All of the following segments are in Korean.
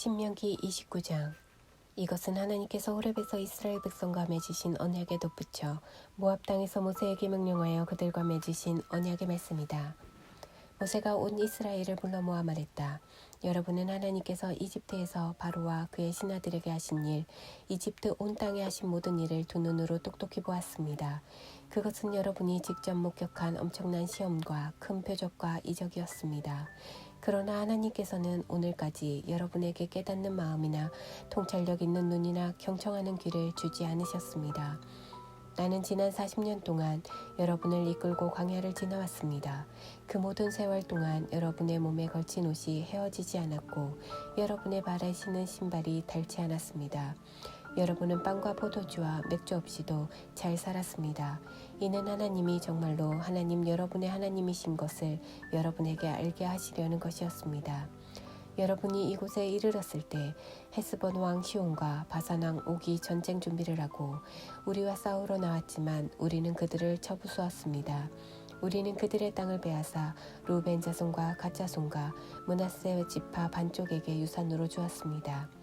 신명기 29장 이것은 하나님께서 호렙에서 이스라엘 백성과 맺으신 언약에 덧붙여 모압 땅에서 모세에게 명령하여 그들과 맺으신 언약의 말씀이다. 모세가 온 이스라엘을 불러 모아 말했다. 여러분은 하나님께서 이집트에서 바로와 그의 신하들에게 하신 일, 이집트 온 땅에 하신 모든 일을 두 눈으로 똑똑히 보았습니다. 그것은 여러분이 직접 목격한 엄청난 시험과 큰 표적과 이적이었습니다. 그러나 하나님께서는 오늘까지 여러분에게 깨닫는 마음이나 통찰력 있는 눈이나 경청하는 귀를 주지 않으셨습니다. 나는 지난 40년 동안 여러분을 이끌고 광야를 지나왔습니다. 그 모든 세월 동안 여러분의 몸에 걸친 옷이 헤어지지 않았고 여러분의 발에 신은 신발이 닳지 않았습니다. 여러분은 빵과 포도주와 맥주 없이도 잘 살았습니다. 이는 하나님이 정말로 하나님 여러분의 하나님이신 것을 여러분에게 알게 하시려는 것이었습니다. 여러분이 이곳에 이르렀을 때 헤스본 왕 시온과 바산 왕 옥이 전쟁 준비를 하고 우리와 싸우러 나왔지만 우리는 그들을 쳐부수었습니다. 우리는 그들의 땅을 빼앗아 루벤 자손과 갓 자손과 문하세 지파 반쪽에게 유산으로 주었습니다.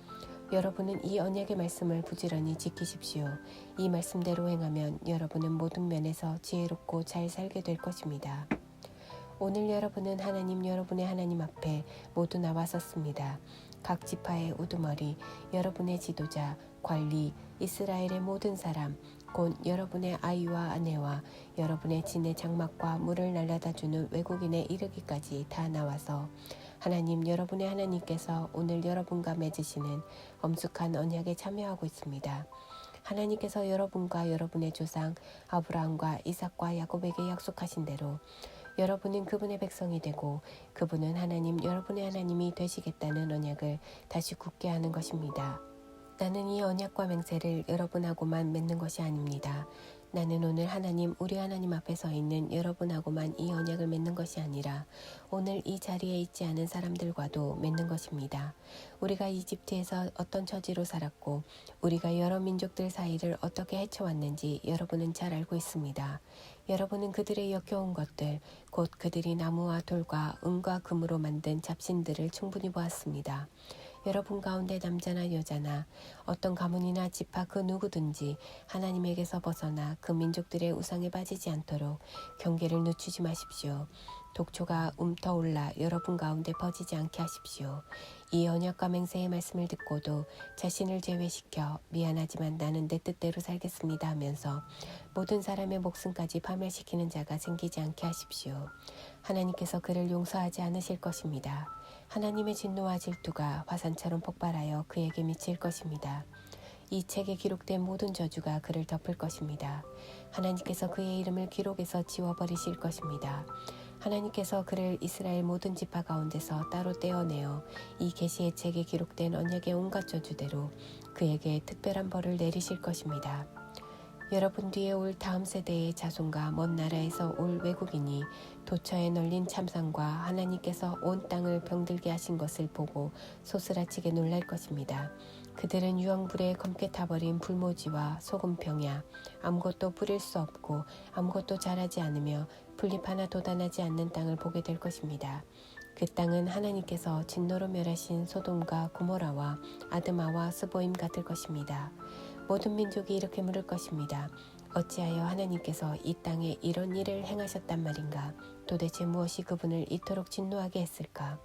여러분은 이 언약의 말씀을 부지런히 지키십시오. 이 말씀대로 행하면 여러분은 모든 면에서 지혜롭고 잘 살게 될 것입니다. 오늘 여러분은 하나님 여러분의 하나님 앞에 모두 나와섰습니다. 각 지파의 우두머리, 여러분의 지도자, 관리, 이스라엘의 모든 사람, 곧 여러분의 아이와 아내와 여러분의 진의 장막과 물을 날라다 주는 외국인에 이르기까지 다 나와서 하나님 여러분의 하나님께서 오늘 여러분과 맺으시는 엄숙한 언약에 참여하고 있습니다. 하나님께서 여러분과 여러분의 조상 아브라함과 이삭과 야곱에게 약속하신 대로 여러분은 그분의 백성이 되고 그분은 하나님 여러분의 하나님이 되시겠다는 언약을 다시 굳게 하는 것입니다. 나는 이 언약과 맹세를 여러분하고만 맺는 것이 아닙니다. 나는 오늘 하나님, 우리 하나님 앞에 서 있는 여러분하고만 이 언약을 맺는 것이 아니라 오늘 이 자리에 있지 않은 사람들과도 맺는 것입니다. 우리가 이집트에서 어떤 처지로 살았고 우리가 여러 민족들 사이를 어떻게 헤쳐왔는지 여러분은 잘 알고 있습니다. 여러분은 그들의 역겨운 것들, 곧 그들이 나무와 돌과 은과 금으로 만든 잡신들을 충분히 보았습니다. 여러분 가운데 남자나 여자나 어떤 가문이나 지파 그 누구든지 하나님에게서 벗어나 그 민족들의 우상에 빠지지 않도록 경계를 늦추지 마십시오. 독초가 움터올라 여러분 가운데 퍼지지 않게 하십시오. 이 언약과 맹세의 말씀을 듣고도 자신을 제외시켜 미안하지만 나는 내 뜻대로 살겠습니다 하면서 모든 사람의 목숨까지 파멸시키는 자가 생기지 않게 하십시오. 하나님께서 그를 용서하지 않으실 것입니다. 하나님의 진노와 질투가 화산처럼 폭발하여 그에게 미칠 것입니다. 이 책에 기록된 모든 저주가 그를 덮을 것입니다. 하나님께서 그의 이름을 기록에서 지워버리실 것입니다. 하나님께서 그를 이스라엘 모든 지파 가운데서 따로 떼어내어 이 계시의 책에 기록된 언약의 온갖 저주대로 그에게 특별한 벌을 내리실 것입니다. 여러분 뒤에 올 다음 세대의 자손과 먼 나라에서 올 외국인이 도처에 널린 참상과 하나님께서 온 땅을 병들게 하신 것을 보고 소스라치게 놀랄 것입니다. 그들은 유황불에 검게 타버린 불모지와 소금병야 아무것도 뿌릴 수 없고 아무것도 자라지 않으며 풀잎 하나 돋아나지 않는 땅을 보게 될 것입니다. 그 땅은 하나님께서 진노로 멸하신 소돔과 고모라와 아드마와 스보임 같을 것입니다. 모든 민족이 이렇게 물을 것입니다. 어찌하여 하나님께서 이 땅에 이런 일을 행하셨단 말인가? 도대체 무엇이 그분을 이토록 진노하게 했을까?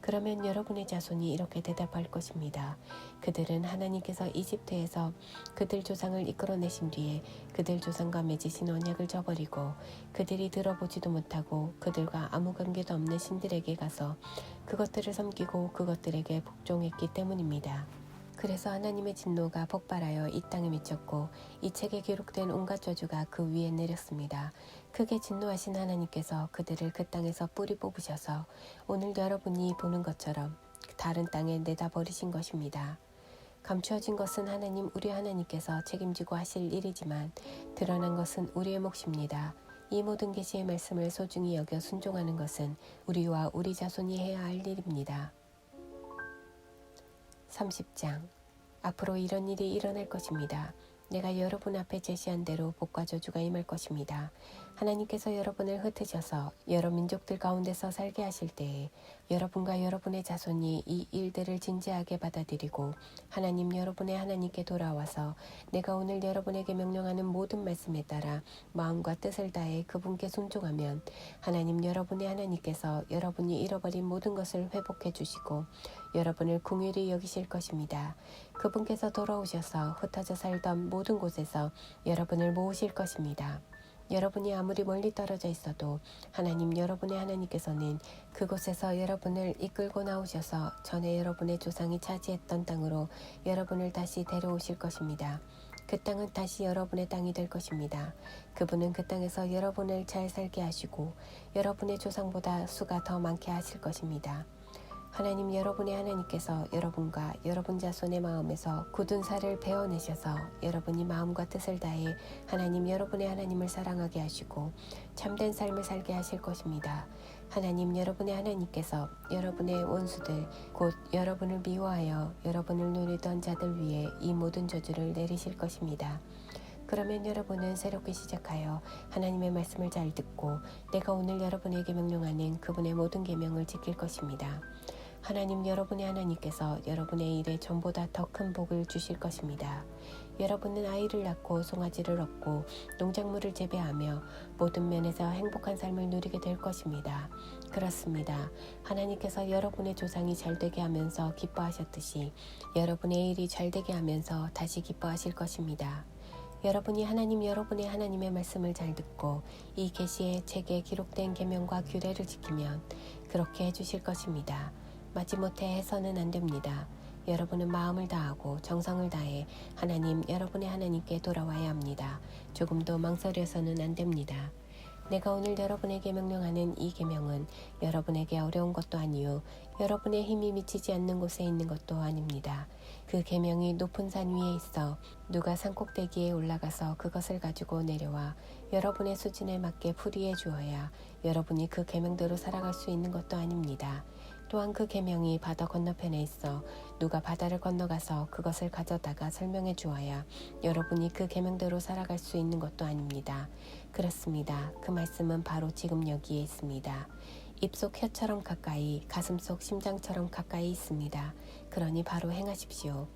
그러면 여러분의 자손이 이렇게 대답할 것입니다. 그들은 하나님께서 이집트에서 그들 조상을 이끌어내신 뒤에 그들 조상과 맺으신 언약을 저버리고 그들이 들어보지도 못하고 그들과 아무 관계도 없는 신들에게 가서 그것들을 섬기고 그것들에게 복종했기 때문입니다. 그래서 하나님의 진노가 폭발하여 이 땅에 미쳤고 이 책에 기록된 온갖 저주가 그 위에 내렸습니다. 크게 진노하신 하나님께서 그들을 그 땅에서 뿌리 뽑으셔서 오늘 여러분이 보는 것처럼 다른 땅에 내다 버리신 것입니다. 감추어진 것은 하나님 우리 하나님께서 책임지고 하실 일이지만 드러난 것은 우리의 몫입니다. 이 모든 계시의 말씀을 소중히 여겨 순종하는 것은 우리와 우리 자손이 해야 할 일입니다. 30장 앞으로 이런 일이 일어날 것입니다. 내가 여러분 앞에 제시한 대로 복과 저주가 임할 것입니다. 하나님께서 여러분을 흩으셔서 여러 민족들 가운데서 살게 하실 때에 여러분과 여러분의 자손이 이 일들을 진지하게 받아들이고 하나님 여러분의 하나님께 돌아와서 내가 오늘 여러분에게 명령하는 모든 말씀에 따라 마음과 뜻을 다해 그분께 순종하면 하나님 여러분의 하나님께서 여러분이 잃어버린 모든 것을 회복해 주시고 여러분을 궁휼히 여기실 것입니다. 그분께서 돌아오셔서 흩어져 살던 모든 곳에서 여러분을 모으실 것입니다. 여러분이 아무리 멀리 떨어져 있어도 하나님 여러분의 하나님께서는 그곳에서 여러분을 이끌고 나오셔서 전에 여러분의 조상이 차지했던 땅으로 여러분을 다시 데려오실 것입니다. 그 땅은 다시 여러분의 땅이 될 것입니다. 그분은 그 땅에서 여러분을 잘 살게 하시고 여러분의 조상보다 수가 더 많게 하실 것입니다. 하나님 여러분의 하나님께서 여러분과 여러분 자손의 마음에서 굳은 살을 베어내셔서 여러분이 마음과 뜻을 다해 하나님 여러분의 하나님을 사랑하게 하시고 참된 삶을 살게 하실 것입니다. 하나님 여러분의 하나님께서 여러분의 원수들 곧 여러분을 미워하여 여러분을 누리던 자들 위에 이 모든 저주를 내리실 것입니다. 그러면 여러분은 새롭게 시작하여 하나님의 말씀을 잘 듣고 내가 오늘 여러분에게 명령하는 그분의 모든 계명을 지킬 것입니다. 하나님 여러분의 하나님께서 여러분의 일에 전보다 더 큰 복을 주실 것입니다. 여러분은 아이를 낳고 송아지를 얻고 농작물을 재배하며 모든 면에서 행복한 삶을 누리게 될 것입니다. 그렇습니다. 하나님께서 여러분의 조상이 잘되게 하면서 기뻐하셨듯이 여러분의 일이 잘되게 하면서 다시 기뻐하실 것입니다. 여러분이 하나님 여러분의 하나님의 말씀을 잘 듣고 이 계시의 책에 기록된 계명과 규례를 지키면 그렇게 해주실 것입니다. 마지못해 해서는 안 됩니다. 여러분은 마음을 다하고 정성을 다해 하나님 여러분의 하나님께 돌아와야 합니다. 조금도 망설여서는 안 됩니다. 내가 오늘 여러분에게 명령하는 이 계명은 여러분에게 어려운 것도 아니요 여러분의 힘이 미치지 않는 곳에 있는 것도 아닙니다. 그 계명이 높은 산 위에 있어 누가 산꼭대기에 올라가서 그것을 가지고 내려와 여러분의 수준에 맞게 풀이해 주어야 여러분이 그 계명대로 살아갈 수 있는 것도 아닙니다. 또한 그 계명이 바다 건너편에 있어 누가 바다를 건너가서 그것을 가져다가 설명해 주어야 여러분이 그 계명대로 살아갈 수 있는 것도 아닙니다. 그렇습니다. 그 말씀은 바로 지금 여기에 있습니다. 입속 혀처럼 가까이 가슴속 심장처럼 가까이 있습니다. 그러니 바로 행하십시오.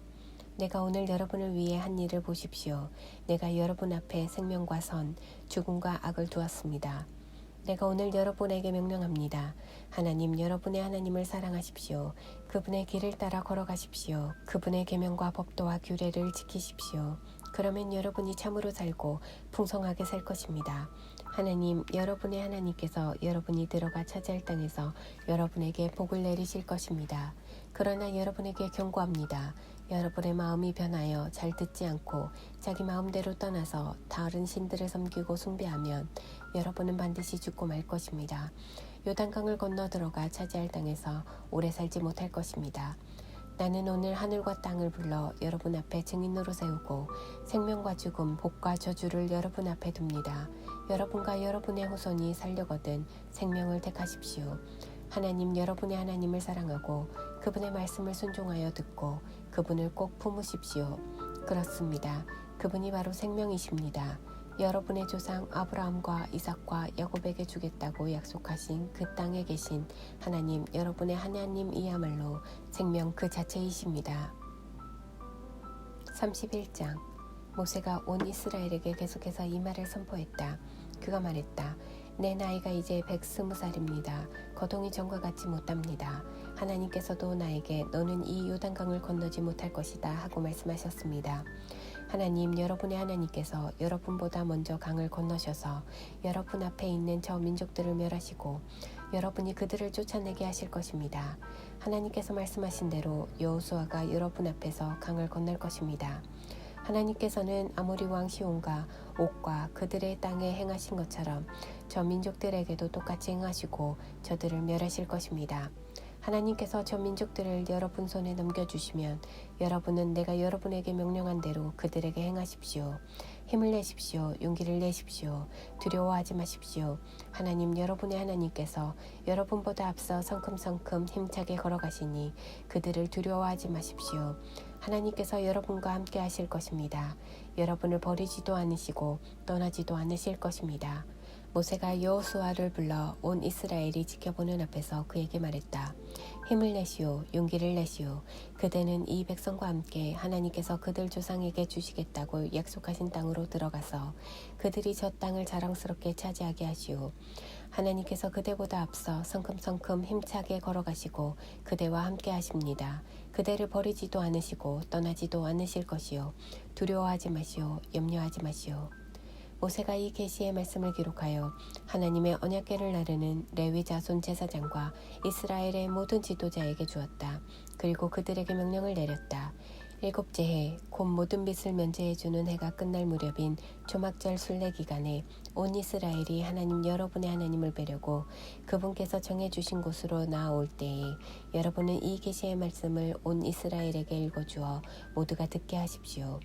내가 오늘 여러분을 위해 한 일을 보십시오. 내가 여러분 앞에 생명과 선, 죽음과 악을 두었습니다. 내가 오늘 여러분에게 명령합니다. 하나님 여러분의 하나님을 사랑하십시오. 그분의 길을 따라 걸어가십시오. 그분의 계명과 법도와 규례를 지키십시오. 그러면 여러분이 참으로 살고 풍성하게 살 것입니다. 하나님, 여러분의 하나님께서 여러분이 들어가 차지할 땅에서 여러분에게 복을 내리실 것입니다. 그러나 여러분에게 경고합니다. 여러분의 마음이 변하여 잘 듣지 않고 자기 마음대로 떠나서 다른 신들을 섬기고 숭배하면 여러분은 반드시 죽고 말 것입니다. 요단강을 건너 들어가 차지할 땅에서 오래 살지 못할 것입니다. 나는 오늘 하늘과 땅을 불러 여러분 앞에 증인으로 세우고 생명과 죽음, 복과 저주를 여러분 앞에 둡니다. 여러분과 여러분의 후손이 살려거든 생명을 택하십시오. 하나님 여러분의 하나님을 사랑하고 그분의 말씀을 순종하여 듣고 그분을 꼭 품으십시오. 그렇습니다. 그분이 바로 생명이십니다. 여러분의 조상 아브라함과 이삭과 야곱에게 주겠다고 약속하신 그 땅에 계신 하나님 여러분의 하나님이야말로 생명 그 자체이십니다. 31장 모세가 온 이스라엘에게 계속해서 이 말을 선포했다. 그가 말했다. 내 나이가 이제 백스무 살입니다. 거동이 전과 같지 못합니다. 하나님께서도 나에게 너는 이 요단강을 건너지 못할 것이다 하고 말씀하셨습니다. 하나님, 여러분의 하나님께서 여러분보다 먼저 강을 건너셔서 여러분 앞에 있는 저 민족들을 멸하시고 여러분이 그들을 쫓아내게 하실 것입니다. 하나님께서 말씀하신 대로 여호수아가 여러분 앞에서 강을 건널 것입니다. 하나님께서는 아모리 왕 시온과 옥과 그들의 땅에 행하신 것처럼 저 민족들에게도 똑같이 행하시고 저들을 멸하실 것입니다. 하나님께서 저 민족들을 여러분 손에 넘겨주시면 여러분은 내가 여러분에게 명령한 대로 그들에게 행하십시오. 힘을 내십시오. 용기를 내십시오. 두려워하지 마십시오. 하나님 여러분의 하나님께서 여러분보다 앞서 성큼성큼 힘차게 걸어가시니 그들을 두려워하지 마십시오. 하나님께서 여러분과 함께 하실 것입니다. 여러분을 버리지도 않으시고 떠나지도 않으실 것입니다. 모세가 여호수아를 불러 온 이스라엘이 지켜보는 앞에서 그에게 말했다. 힘을 내시오, 용기를 내시오. 그대는 이 백성과 함께 하나님께서 그들 조상에게 주시겠다고 약속하신 땅으로 들어가서 그들이 저 땅을 자랑스럽게 차지하게 하시오. 하나님께서 그대보다 앞서 성큼성큼 힘차게 걸어가시고 그대와 함께 하십니다. 그대를 버리지도 않으시고 떠나지도 않으실 것이요. 두려워하지 마시오. 염려하지 마시오. 모세가 이 계시의 말씀을 기록하여 하나님의 언약궤를 나르는 레위 자손 제사장과 이스라엘의 모든 지도자에게 주었다. 그리고 그들에게 명령을 내렸다. 일곱째 해, 곧 모든 빛을 면제해주는 해가 끝날 무렵인 조막절 순례 기간에 온 이스라엘이 하나님 여러분의 하나님을 뵈려고 그분께서 정해주신 곳으로 나아올 때에 여러분은 이 계시의 말씀을 온 이스라엘에게 읽어주어 모두가 듣게 하십시오.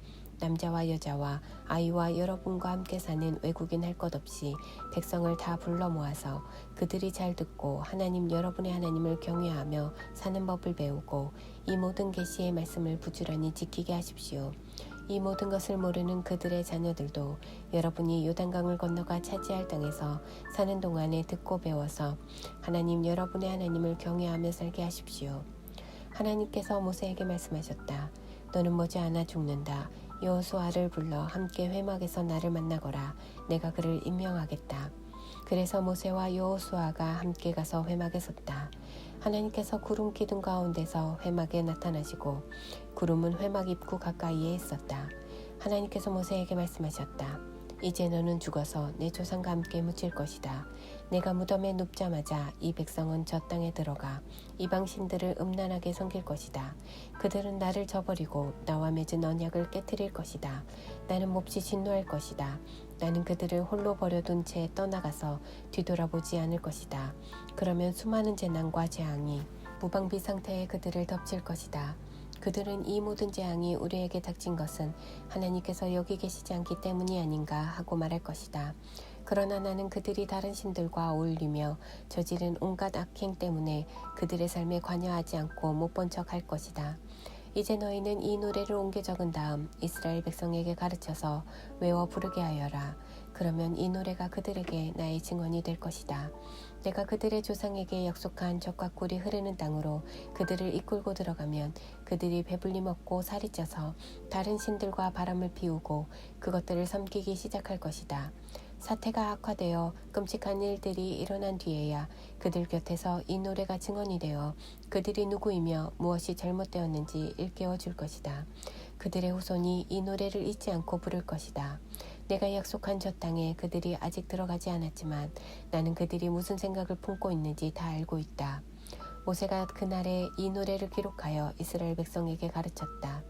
남자와 여자와 아이와 여러분과 함께 사는 외국인 할 것 없이 백성을 다 불러 모아서 그들이 잘 듣고 하나님 여러분의 하나님을 경외하며 사는 법을 배우고 이 모든 계시의 말씀을 부지런히 지키게 하십시오. 이 모든 것을 모르는 그들의 자녀들도 여러분이 요단강을 건너가 차지할 땅에서 사는 동안에 듣고 배워서 하나님 여러분의 하나님을 경외하며 살게 하십시오. 하나님께서 모세에게 말씀하셨다. 너는 머지않아 죽는다. 여호수아를 불러 함께 회막에서 나를 만나거라. 내가 그를 임명하겠다. 그래서 모세와 여호수아가 함께 가서 회막에 섰다. 하나님께서 구름 기둥 가운데서 회막에 나타나시고 구름은 회막 입구 가까이에 있었다. 하나님께서 모세에게 말씀하셨다. 이제 너는 죽어서 내 조상과 함께 묻힐 것이다. 내가 무덤에 눕자마자 이 백성은 저 땅에 들어가 이방 신들을 음란하게 섬길 것이다. 그들은 나를 저버리고 나와 맺은 언약을 깨뜨릴 것이다. 나는 몹시 진노할 것이다. 나는 그들을 홀로 버려둔 채 떠나가서 뒤돌아보지 않을 것이다. 그러면 수많은 재난과 재앙이 무방비 상태에 그들을 덮칠 것이다. 그들은 이 모든 재앙이 우리에게 닥친 것은 하나님께서 여기 계시지 않기 때문이 아닌가 하고 말할 것이다. 그러나 나는 그들이 다른 신들과 어울리며 저지른 온갖 악행 때문에 그들의 삶에 관여하지 않고 못 본 척 할 것이다. 이제 너희는 이 노래를 옮겨 적은 다음 이스라엘 백성에게 가르쳐서 외워 부르게 하여라. 그러면 이 노래가 그들에게 나의 증언이 될 것이다. 내가 그들의 조상에게 약속한 적과 꿀이 흐르는 땅으로 그들을 이끌고 들어가면 그들이 배불리 먹고 살이 쪄서 다른 신들과 바람을 피우고 그것들을 섬기기 시작할 것이다. 사태가 악화되어 끔찍한 일들이 일어난 뒤에야 그들 곁에서 이 노래가 증언이 되어 그들이 누구이며 무엇이 잘못되었는지 일깨워 줄 것이다. 그들의 후손이 이 노래를 잊지 않고 부를 것이다. 내가 약속한 저 땅에 그들이 아직 들어가지 않았지만 나는 그들이 무슨 생각을 품고 있는지 다 알고 있다. 모세가 그날에 이 노래를 기록하여 이스라엘 백성에게 가르쳤다.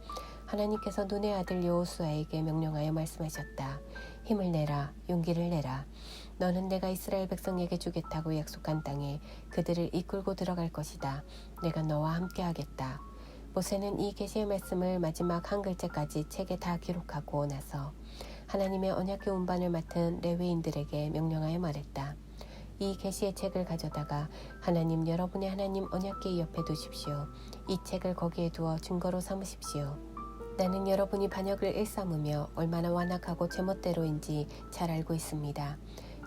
하나님께서 눈의 아들 여호수아에게 명령하여 말씀하셨다. 힘을 내라, 용기를 내라. 너는 내가 이스라엘 백성에게 주겠다고 약속한 땅에 그들을 이끌고 들어갈 것이다. 내가 너와 함께하겠다. 모세는 이 계시의 말씀을 마지막 한 글자까지 책에 다 기록하고 나서 하나님의 언약의 운반을 맡은 레위인들에게 명령하여 말했다. 이 계시의 책을 가져다가 하나님 여러분의 하나님 언약궤 옆에 두십시오. 이 책을 거기에 두어 증거로 삼으십시오. 나는 여러분이 반역을 일삼으며 얼마나 완악하고 제멋대로인지 잘 알고 있습니다.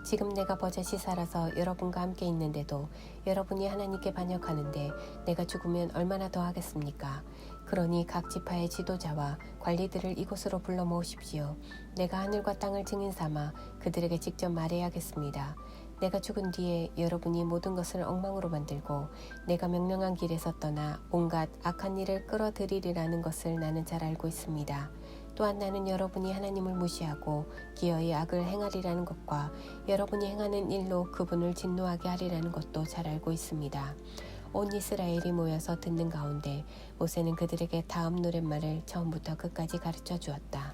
지금 내가 버젓이 살아서 여러분과 함께 있는데도 여러분이 하나님께 반역하는데 내가 죽으면 얼마나 더 하겠습니까? 그러니 각 지파의 지도자와 관리들을 이곳으로 불러 모으십시오. 내가 하늘과 땅을 증인 삼아 그들에게 직접 말해야겠습니다. 내가 죽은 뒤에 여러분이 모든 것을 엉망으로 만들고 내가 명령한 길에서 떠나 온갖 악한 일을 끌어들이리라는 것을 나는 잘 알고 있습니다. 또한 나는 여러분이 하나님을 무시하고 기어이 악을 행하리라는 것과 여러분이 행하는 일로 그분을 진노하게 하리라는 것도 잘 알고 있습니다. 온 이스라엘이 모여서 듣는 가운데 모세는 그들에게 다음 노랫말을 처음부터 끝까지 가르쳐 주었다.